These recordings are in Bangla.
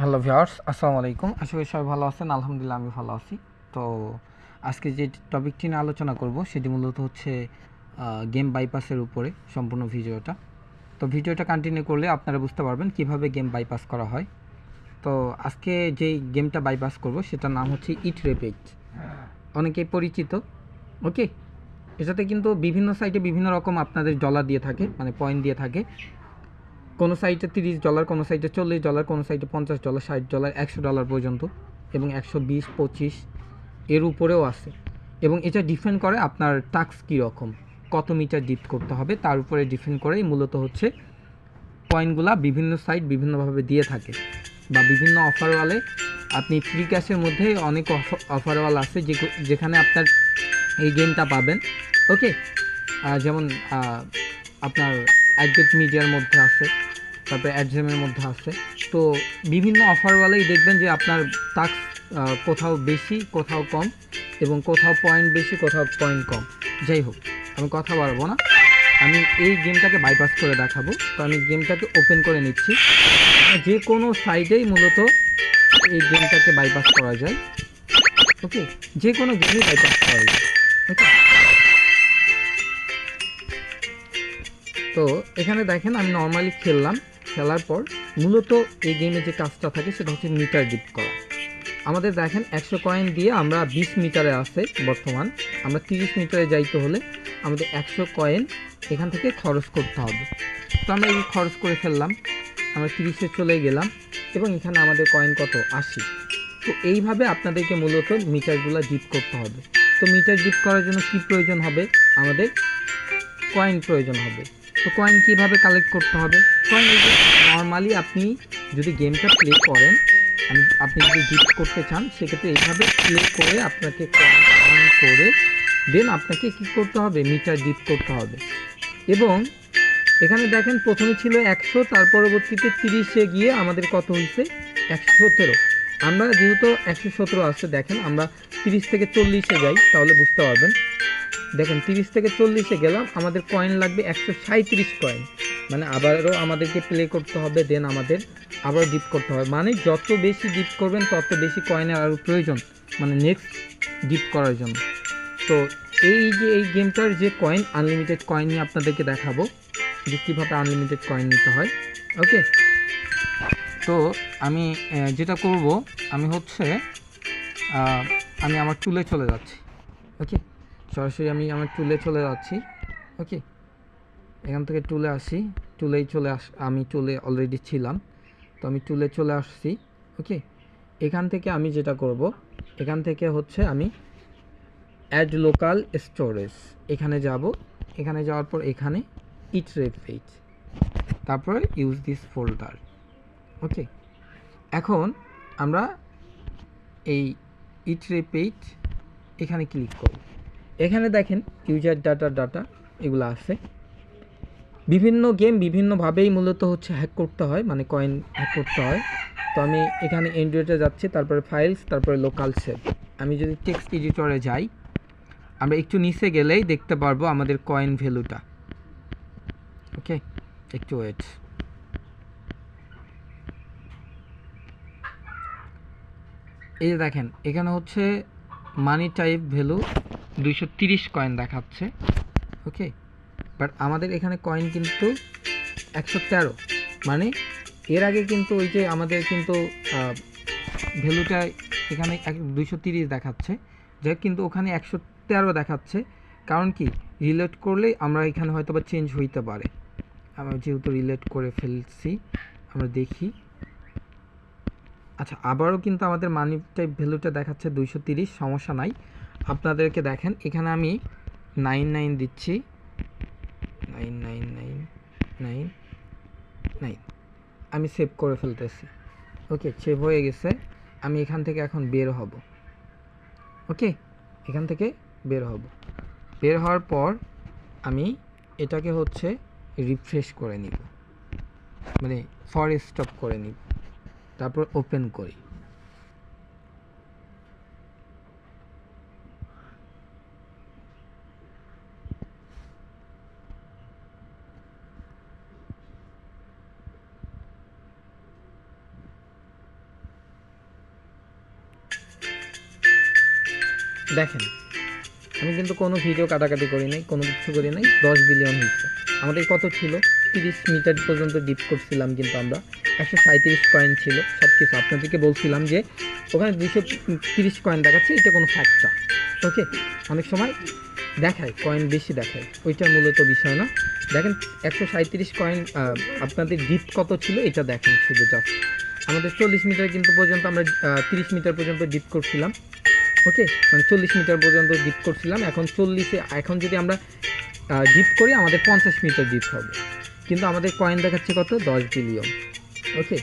হ্যালো ভিউয়ার্স, আসসালামু আলাইকুম। আশা করি সবাই ভালো আছেন, আলহামদুলিল্লাহ আমি ভালো আছি। তো আজকে যে টপিকটি নিয়ে আলোচনা করব, সেটি মূলত হচ্ছে গেম বাইপাসের উপরে সম্পূর্ণ ভিডিওটা। তো ভিডিওটা কন্টিনিউ করলে আপনারা বুঝতে পারবেন কীভাবে গেম বাইপাস করা হয়। তো আজকে যেই গেমটা বাইপাস করব, সেটার নাম হচ্ছে ইট রেপিট অনেকেই পরিচিত ওকে এটাতে কিন্তু বিভিন্ন সাইটে বিভিন্ন রকম আপনাদের ডলার দিয়ে থাকে মানে পয়েন্ট দিয়ে থাকে। কোনো সাইটে তিরিশ ডলার কোনো সাইটে চল্লিশ ডলার কোনো সাইটে পঞ্চাশ ডলার ষাট ডলার একশো ডলার পর্যন্ত এবং একশো বিশ, পঁচিশ এর উপরেও আছে। এবং এটা ডিফেন্ড করে আপনার টাক্স কীরকম, কত মিটার ডিপ করতে হবে, তার উপরে ডিফেন্ড করেই মূলত হচ্ছে পয়েন্টগুলা বিভিন্ন সাইট বিভিন্নভাবে দিয়ে থাকে। বা বিভিন্ন অফারওয়ালে আপনি ফ্রি ক্যাশের মধ্যে অনেক অফারওয়াল আছে যেখানে আপনার এই গেমটা পাবেন। ওকে যেমন আপনার অ্যাডগেট মিডিয়ার মধ্যে আছে। তারপরে অ্যাডজেমের মধ্যে আছে। তো বিভিন্ন অফারওয়ালাই দেখবেন যে আপনার টাক্স কোথাও বেশি, কোথাও কম এবং কোথাও পয়েন্ট বেশি, কোথাও পয়েন্ট কম। যাই হোক, আমি কথা বাড়বো না। আমি এই গেমটাকে বাইপাস করে দেখাবো। তো আমি গেমটাকে ওপেন করে নিচ্ছি। যে কোনো সাইডেই মূলত এই গেমটাকে বাইপাস করা যায়। ওকে যে কোনো গেমই বাইপাস করা যায়। ওকে তো এখানে দেখেন, আমি নর্মালি খেললাম। খেলার পর মূলত এই গেমে যে কাজটা থাকে সেটা হচ্ছে মিটার ডিপ করা। আমাদের দেখেন একশো কয়েন দিয়ে আমরা বিশ মিটারে আছে বর্তমান। আমরা তিরিশ মিটারে যাইতে হলে আমাদের একশো কয়েন এখান থেকে খরচ করতে হবে। তো আমরা এই খরচ করে ফেললাম, আমরা তিরিশে চলে গেলাম এবং এখানে আমাদের কয়েন কত? আশি। তো এইভাবে আপনাদেরকে মূলত মিটারগুলো ডিপ করতে হবে। তো মিটার ডিপ করার জন্য কি প্রয়োজন হবে? আমাদের কয়েন প্রয়োজন হবে। তো কয়েন কীভাবে কালেক্ট করতে হবে? কয়েন এই যে নর্মালি আপনি যদি গেমটা প্লে করেন, আমি, আপনি যদি ডিপ করতে চান, সেক্ষেত্রে এইভাবে প্লে করে আপনাকে কয়েন করে দেন আপনাকে কি করতে হবে? মিটার ডিপ করতে হবে। এবং এখানে দেখেন প্রথমে ছিল একশো, তার পরবর্তীতে তিরিশে গিয়ে আমাদের কত হয়েছে? একশো সতেরো। আমরা যেহেতু একশো সতেরো আসছে দেখেন আমরা তিরিশ থেকে চল্লিশে যাই, তাহলে বুঝতে পারবেন। দেখেন, তিরিশ থেকে চল্লিশে গেলাম, আমাদের কয়েন লাগবে একশো সাঁত্রিশ কয়েন মানে আবারও আমাদেরকে প্লে করতে হবে দেন আমাদের আবার ডিপ করতে হবে। মানে যত বেশি ডিপ করবেন, তত বেশি কয়েনের আরও প্রয়োজন মানে নেক্সট ডিপ করার জন্য। তো এই যে, এই গেমটার যে কয়েন আনলিমিটেড কয়েন নিয়ে আপনাদেরকে দেখাবো, যে কীভাবে আনলিমিটেড কয়েন নিতে হয়। ওকে তো আমি যেটা করব, আমি হচ্ছে আমি আমার চুলে চলে যাচ্ছি। ওকে সরাসরি আমি আমার টুলে চলে যাচ্ছি। ওকে এখান থেকে টুলে আসি। টুলেই চলে আস আমি টুলে অলরেডি ছিলাম। তো আমি টুলে চলে আসছি। ওকে এখান থেকে আমি যেটা করব, এখান থেকে হচ্ছে আমি অ্যাড লোকাল স্টোরেজ এখানে যাব। এখানে যাওয়ার পর এখানে ইট রেফেজ তারপরে ইউজ দিস ফোল্ডার ওকে এখন আমরা এই ইট রেপেট এখানে ক্লিক করব। এখানে দেখেন ইউজার ডাটা ডাটা এগুলো আছে। বিভিন্ন গেম বিভিন্নভাবেই মূলত হচ্ছে হ্যাক করতে হয় মানে কয়েন হ্যাক করতে হয়। তো আমি এখানে এন্ড্রয়েডে যাচ্ছি, তারপরে ফাইলস তারপরে লোকাল সেভ আমি যদি টেক্সট এডিটরে যাই, আমরা একটু নিচে গেলেই দেখতে পারব আমাদের কয়েন ভ্যালুটা ওকে একটু ওয়েট এই দেখেন, এখানে হচ্ছে মানি টাইপ ভ্যালু দুইশো কয়েন দেখাচ্ছে। ওকে বাট আমাদের এখানে কয়েন কিন্তু একশো তেরো। মানে এর আগে কিন্তু ওই যে আমাদের কিন্তু ভ্যালুটা এখানে এক দুইশো তিরিশ দেখাচ্ছে। যাই কিন্তু ওখানে একশো তেরো দেখাচ্ছে। কারণ কি? রিলেট করলে আমরা এখানে হয়তো বা চেঞ্জ হইতে পারে। আমরা যেহেতু রিলেট করে ফেলছি, আমরা দেখি। আচ্ছা আবারও কিন্তু আমাদের মানি টাইপ ভ্যালুটা দেখাচ্ছে দুইশো তিরিশ, সমস্যা নাই। আপনাদেরকে দেখেন, এখানে আমি নাইন নাইন দিচ্ছি। Nine nine nine nine nine আমি সেভ করে ফেলতেছি। ওকে সেভ হয়ে গেছে। আমি এখান থেকে এখন বের হব। ওকে এখান থেকে বের হব। বের হওয়ার পর আমি এটাকে হচ্ছে রিফ্রেশ করে নিব। মানে ফর স্টপ করে নিব। তারপর ওপেন করি। দেখেন, আমি কিন্তু কোনো ভিডিও কাটাকাটি করি নাই কোনো কিছু করি নাই দশ বিলিয়ন হয়েছে। আমাদের কত ছিল? তিরিশ মিটার পর্যন্ত ডিপ করছিলাম কিন্তু আমরা। একশো সাঁত্রিশ কয়েন ছিল সব কিছু আপনাদেরকে বলছিলাম যে, ওখানে দুশো তিরিশ কয়েন দেখাচ্ছে, এটা কোনো ফ্যাক্টটা ওকে অনেক সময় দেখায় কয়েন বেশি দেখায়। ওইটা মূলত বিষয় না। দেখেন, একশো সাঁত্রিশ কয়েন আপনাদের ডিপ কত ছিল, এটা দেখেন শুধু জাস্ট আমাদের চল্লিশ মিটার কিন্তু পর্যন্ত আমরা তিরিশ মিটার পর্যন্ত ডিপ করছিলাম ওকে মানে চল্লিশ মিটার পর্যন্ত ডিপ করছিলাম। এখন চল্লিশে, এখন যদি আমরা ডিপ করি, আমাদের পঞ্চাশ মিটার ডিপ হবে। কিন্তু আমাদের কয়েন দেখাচ্ছে কত? দশ বিলিয়ন ওকে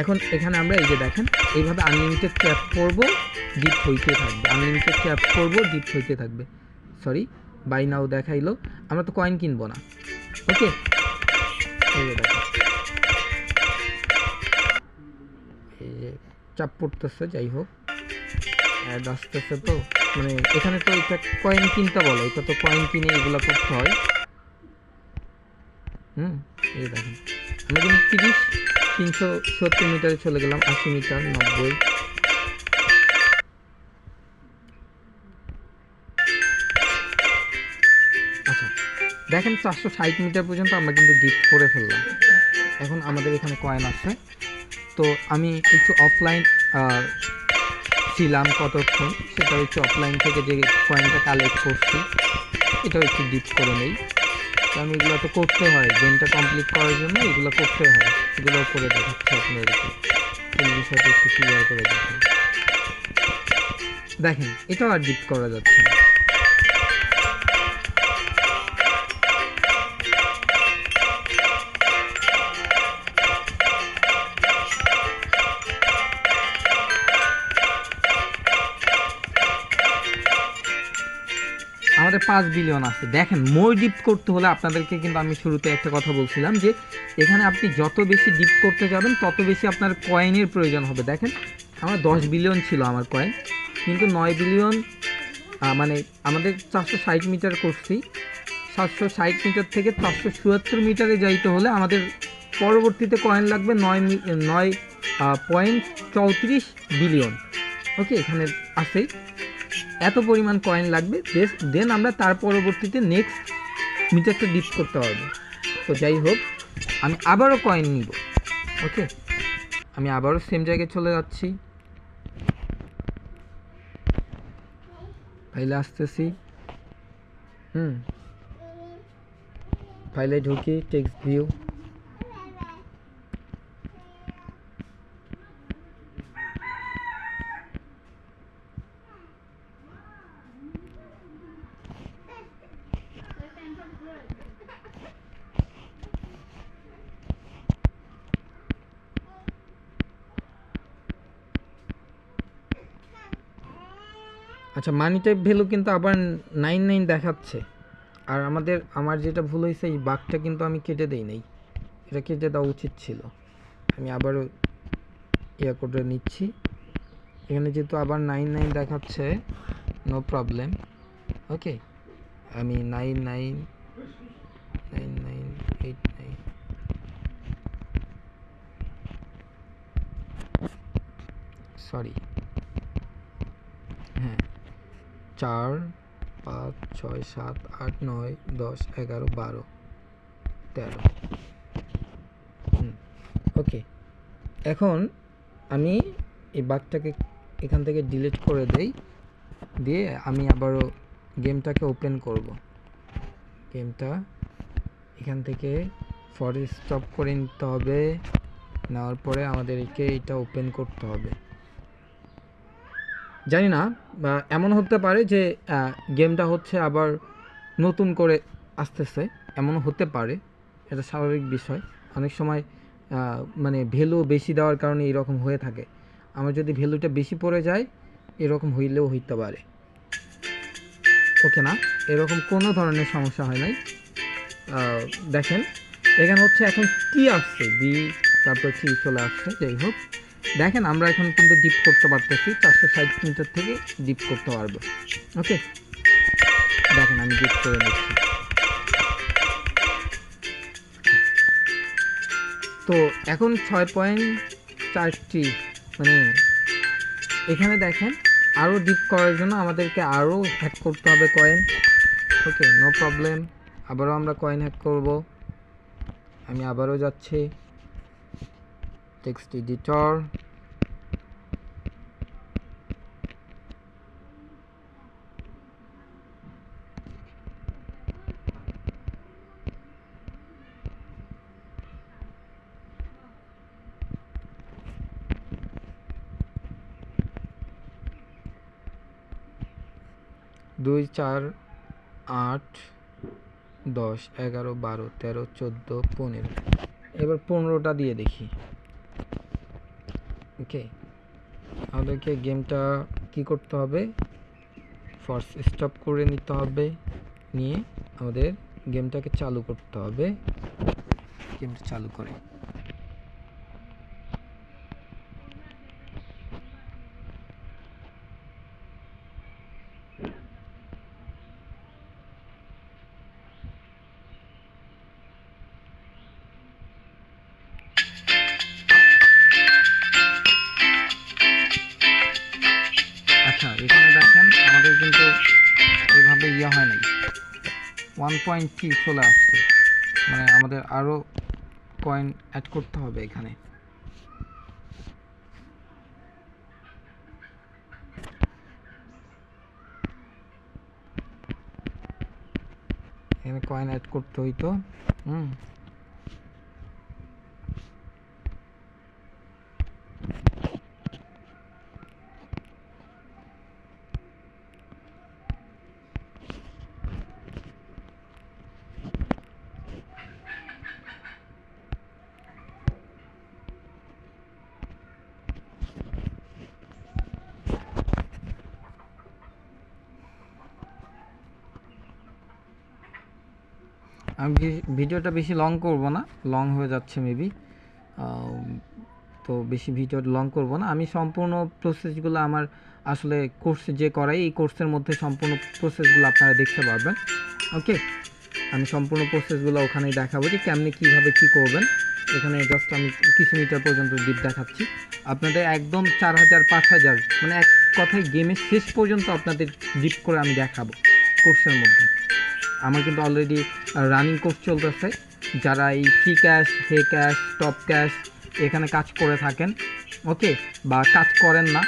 এখন এখানে আমরা এই যে দেখেন, এইভাবে আনলিমিটেড ট্যাপ করব ডিপ হইতে থাকবে। আনলিমিটেড ট্যাপ করব ডিপ হইতে থাকবে। সরি বাই নাও দেখাইলো। আমরা তো কয়েন কিনবো না। ওকে এই যে যে চাপ পড়তেছে, যাই হোক। আসতেছে তো। মানে এখানে তো এটা কয়েন কিনতে বলে, এটা তো কয়েন কিনে এগুলো করতে হয়। হুম, এই দেখেন। আমরা কিন্তু তিরিশ, তিনশো সত্তর মিটারে চলে গেলাম, আশি মিটার, নব্বই। আচ্ছা দেখেন চারশো ষাট মিটার পর্যন্ত আমরা কিন্তু ডিপ করে ফেললাম। এখন আমাদের এখানে কয়েন আছে। তো আমি একটু অফলাইন ছিলাম কতক্ষণ, সেটা হচ্ছে অফলাইন থেকে যে কয়েনটা কালেক্ট করছি এটা একটু ডিপ করে নেই। কারণ এগুলো তো করতে হয় গেমটা কমপ্লিট করার জন্য এগুলো করতে হয় এগুলো করে দেখাচ্ছে আপনাদেরকে। এই বিষয়টা একটু ক্লিয়ার করে দেখেন দেখেন, এটাও আর ডিপ করা যাচ্ছে না। পাঁচ বিলিয়ন আছে। দেখেন মোর ডিপ করতে হলে আপনাদেরকে কিন্তু আমি শুরুতে একটা কথা বলছিলাম যে, এখানে আপনি যত বেশি ডিপ করতে যাবেন, তত বেশি আপনার কয়েনের প্রয়োজন হবে। দেখেন, আমার দশ বিলিয়ন ছিল আমার কয়েন কিন্তু নয় বিলিয়ন মানে আমাদের চারশো ষাট মিটার করছি। সাতশো ষাট মিটার থেকে চারশো চুয়াত্তর মিটারে যাইতে হলে আমাদের পরবর্তীতে কয়েন লাগবে নয় নয় পয়েন্ট চৌত্রিশ বিলিয়ন। ওকে এখানে আছেই এত পরিমাণ কয়েন লাগবে দেন আমরা তার পরবর্তীতে নেক্সট মিটারটা ডিপ করতে পারব। তো যাই হোক, আমি আবারও কয়েন নিব ওকে আমি আবারও সেম জায়গায় চলে যাচ্ছি। ফাইলে আসতেছি। হুম। ফাইলে ঢুকি টেক্সট ভিউ আচ্ছা মানি টাইপ ভ্যালু কিন্তু আবার নাইন নাইন দেখাচ্ছে। আর আমাদের, আমার যেটা ভুল হয়েছে, এই বাঘটা কিন্তু আমি কেটে দেই নাই। এটা কেটে দেওয়া উচিত ছিল। আমি আবারও ইয়া করে নিচ্ছি। এখানে যেহেতু আবার নাইন নাইন দেখাচ্ছে নো প্রবলেম ওকে আমি nine nine nine nine eight nine sorry হ্যাঁ। চার, পাঁচ, ছয়, সাত, আট, নয়, দশ, এগারো, বারো, তেরো। ওকে। এখন আমি এই বাঘটাকে এখান থেকে ডিলিট করে দেই। দিয়ে আমি আবারও গেমটাকে ওপেন করব। গেমটা। এখান থেকে ফরে স্টপ করে নিতে হবে। নেওয়ার পরে আমাদেরকে এটা ওপেন করতে হবে। জানি না এমন হতে পারে যে গেমটা হচ্ছে আবার নতুন করে আসতেছে। এমন হতে পারে, এটা স্বাভাবিক বিষয়। অনেক সময় মানে ভ্যালু বেশি দেওয়ার কারণে এরকম হয়ে থাকে। আমার যদি ভ্যালুটা বেশি পড়ে যায়, এরকম হইলেও হইতে পারে। ওকে না, এরকম কোনো ধরনের সমস্যা হয় নাই। দেখেন, এখানে হচ্ছে এখন টি আসছে বি তারপর সি চলে আসছে, যাই হোক। দেখেন, আমরা এখন কিন্তু ডিপ করতে পারতেছি, চারশো ষাট মিটার থেকে ডিপ করতে পারব। ওকে দেখেন, আমি ডিপ করে নিচ্ছি। তো এখন ছয় পয়েন্ট চারটি মানে এখানে দেখেন আরও ডিপ করার জন্য আমাদেরকে আরও হ্যাক করতে হবে কয়েন ওকে নো প্রবলেম আবারও আমরা কয়েন হ্যাক করব। আমি আবারও যাচ্ছি। টেক্সট এডিটর দুই চার আট দশ এগারো বারো তেরো চোদ্দ পনেরো। এবার পনেরোটা দিয়ে দেখি। ওকে আমাদেরকে গেমটা কি করতে হবে? ফার্স্ট স্টপ করে নিতে হবে। নিয়ে আমাদের গেমটাকে চালু করতে হবে। গেমটা চালু করে। ওয়ান পয়েন্ট থ্রি চলে আসছে। মানে আমাদের আরও কয়েন অ্যাড করতে হবে এখানে। এখানে কয়েন অ্যাড করতে হইতো, হুম। আমি ভিডিওটা বেশি লং করব না? লং হয়ে যাচ্ছে মেবি তো বেশি ভিডিও লং করব না। আমি সম্পূর্ণ প্রসেসগুলো আমার আসলে কোর্স যে করাই, এই কোর্সের মধ্যে সম্পূর্ণ প্রসেসগুলো আপনারা দেখতে পারবেন। ওকে আমি সম্পূর্ণ প্রসেসগুলো ওখানেই দেখাবো যে কেমনি কীভাবে কী করবেন। এখানে জাস্ট আমি কিছু মিটার পর্যন্ত ডিপ দেখাচ্ছি। আপনাদের একদম চার হাজার, পাঁচ হাজার মানে এক কথায় গেমের শেষ পর্যন্ত আপনাদের ডিপ করে আমি দেখাবো কোর্সের মধ্যে। আমার কিন্তু অলরেডি রানিং কোর্স চলতেছে। যারা এই ফ্রি ক্যাশ হে ক্যাশ টপ ক্যাশ এখানে কাজ করে থাকেন ওকে বা কাজ করেন না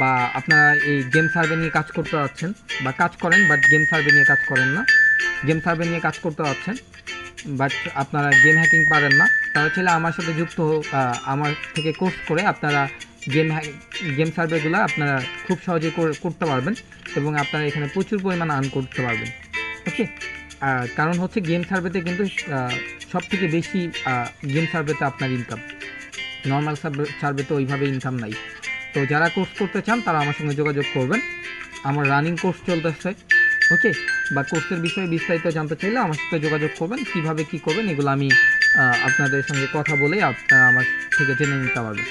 বা আপনারা এই গেম সার্ভে নিয়ে কাজ করতে যাচ্ছেন, বা কাজ করেন বাট গেম সার্ভে নিয়ে কাজ করেন না। গেম সার্ভে নিয়ে কাজ করতে যাচ্ছেন বাট আপনারা গেম হ্যাকিং পারেন না। তারা ছেলে আমার সাথে যুক্ত আমার থেকে কোর্স করে আপনারা গেম গেম সার্ভেগুলো আপনারা খুব সহজে করে- করতে পারবেন এবং আপনারা এখানে প্রচুর পরিমাণ আর্ন করতে পারবেন। ওকে আর কারণ হচ্ছে গেম সার্ভেতে কিন্তু সব থেকে বেশি গেম সার্ভেতে আপনার ইনকাম নর্মাল সার্ভেতে ওইভাবে ইনকাম নাই। তো যারা কোর্স করতে চান, তারা আমার সঙ্গে যোগাযোগ করবেন। আমার রানিং কোর্স চলতেছে ওকে বা কোর্সের বিষয়ে বিস্তারিত জানতে চাইলে আমার সাথে যোগাযোগ করবেন, কীভাবে কি করবেন, এগুলো আমি আপনাদের সঙ্গে কথা বলে আপনারা আমার থেকে জেনে নিতে পারবেন।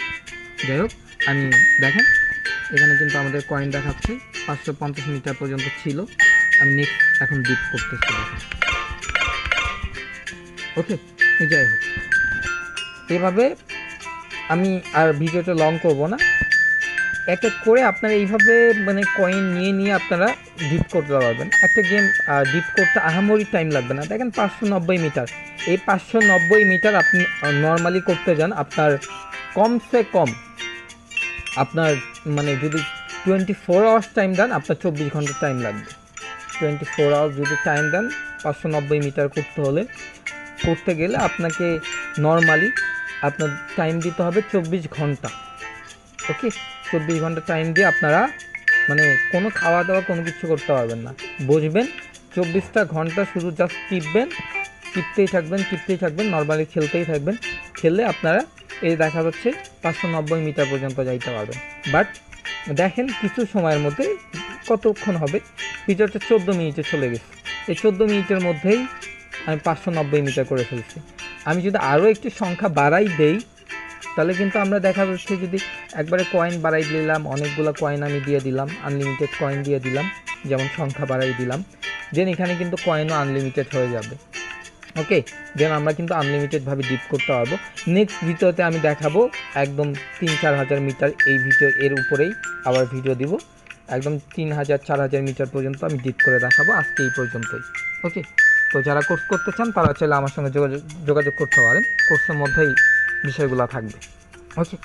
যাই হোক, আমি দেখেন, এখানে কিন্তু আমাদের কয়েন দেখাচ্ছে, পাঁচশো পঞ্চাশ মিটার পর্যন্ত ছিল। আমি নেক্সট এখন ডিপ করতেছি ওকে যাই হোক। এভাবে আমি আর ভিডিওটা লং করব না। এক এক করে আপনারা এইভাবে মানে কয়েন নিয়ে নিয়ে আপনারা ডিপ করতে পারবেন। একটা গেম ডিপ করতে আহামরি টাইম লাগবে না। দেখেন পাঁচশো নব্বই মিটার এই পাঁচশো নব্বই মিটার আপনি নর্মালি করতে যান, আপনার কমসে কম আপনার মানে যদি টোয়েন্টি ফোর আওয়ার্স টাইম দেন, আপনার চব্বিশ ঘণ্টা টাইম লাগবে। টোয়েন্টি ফোর আওয়ার্স যদি টাইম দেন, পাঁচশো নব্বই মিটার করতে হলে। করতে গেলে আপনাকে নর্মালি আপনার টাইম দিতে হবে চব্বিশ ঘণ্টা। ওকে? চব্বিশ ঘণ্টা টাইম দিয়ে আপনারা মানে কোনো খাওয়া দাওয়া কোনো কিছু করতে পারবেন না। বুঝবেন চব্বিশটা ঘণ্টা শুধু জাস্ট টিপবেন, টিপতেই থাকবেন টিপতেই থাকবেন, নর্মালি খেলতেই থাকবেন। খেললে আপনারা এই দেখা যাচ্ছে পাঁচশো নব্বই মিটার পর্যন্ত যাইতে পারবেন। বাট দেখেন কিছু সময়ের মধ্যে কতক্ষণ হবে? ভিডিওটা চোদ্দ মিনিটে চলে গেছে। এই চোদ্দ মিনিটের মধ্যেই আমি পাঁচশো নব্বই মিটার করে ফেলছি। আমি যদি আরও একটু সংখ্যা বাড়াই দেই, তাহলে কিন্তু আমরা দেখা যাচ্ছে যদি একবারে কয়েন বাড়াই দিলাম, অনেকগুলো কয়েন আমি দিয়ে দিলাম আনলিমিটেড কয়েন দিয়ে দিলাম, যেমন সংখ্যা বাড়াই দিলাম দেন এখানে কিন্তু কয়েনও আনলিমিটেড হয়ে যাবে। ওকে দেন আমরা কিন্তু আনলিমিটেডভাবে ডিপ করতে পারব। নেক্সট ভিডিওতে আমি দেখাবো একদম তিন চার হাজার মিটার এই ভিডিও এর উপরেই আবার ভিডিও দিব। একদম তিন হাজার, চার হাজার মিটার পর্যন্ত আমি ডিপ করে দেখাবো আজকে এই পর্যন্তই। ওকে তো যারা কোর্স করতে চান, তারা চাইলে আমার সঙ্গে যোগাযোগ যোগাযোগ করতে পারেন। কোর্সের মধ্যেই বিষয়গুলো থাকবে। ওকে